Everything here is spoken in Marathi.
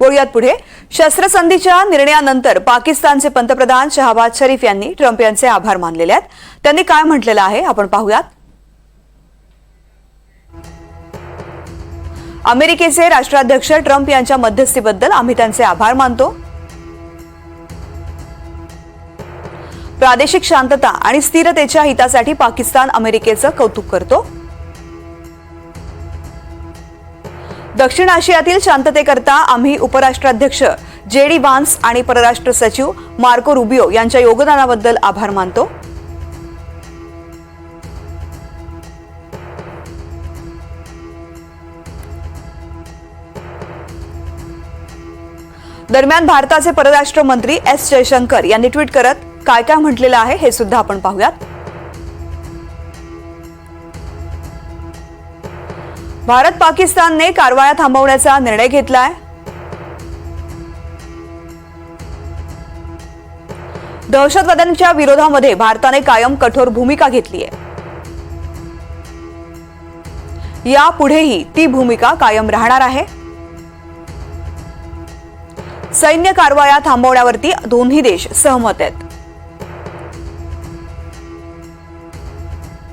बोलूयात पुढे. शस्त्रसंधीच्या निर्णयानंतर पाकिस्तानचे पंतप्रधान शहाबाज शरीफ यांनी ट्रम्प यांचे आभार मानलेले आहेत. त्यांनी काय म्हटलेलं आहे आपण पाहूयात. अमेरिकेचे राष्ट्राध्यक्ष ट्रम्प यांच्या मध्यस्थीबद्दल आम्ही त्यांचे आभार मानतो. प्रादेशिक शांतता आणि स्थिरतेच्या हितासाठी पाकिस्तान अमेरिकेचं कौतुक करतो. दक्षिण आशियातील शांततेकरता आम्ही उपराष्ट्राध्यक्ष जे डी वान्स आणि परराष्ट्र सचिव मार्को रुबिओ यांच्या योगदानाबद्दल आभार मानतो. दरम्यान भारताचे परराष्ट्र मंत्री एस जयशंकर यांनी ट्विट करत काय काय म्हटलेलं आहे हे सुद्धा आपण पाहूयात. भारत पाकिस्तानने कारवाया थांबवण्याचा निर्णय घेतलाय. दहशतवाद्यांच्या विरोधामध्ये भारताने कायम कठोर भूमिका घेतली आहे यापुढेही ती भूमिका कायम राहणार आहे. सैन्य कारवाया थांबवण्यावरती दोन्ही देश सहमत आहेत.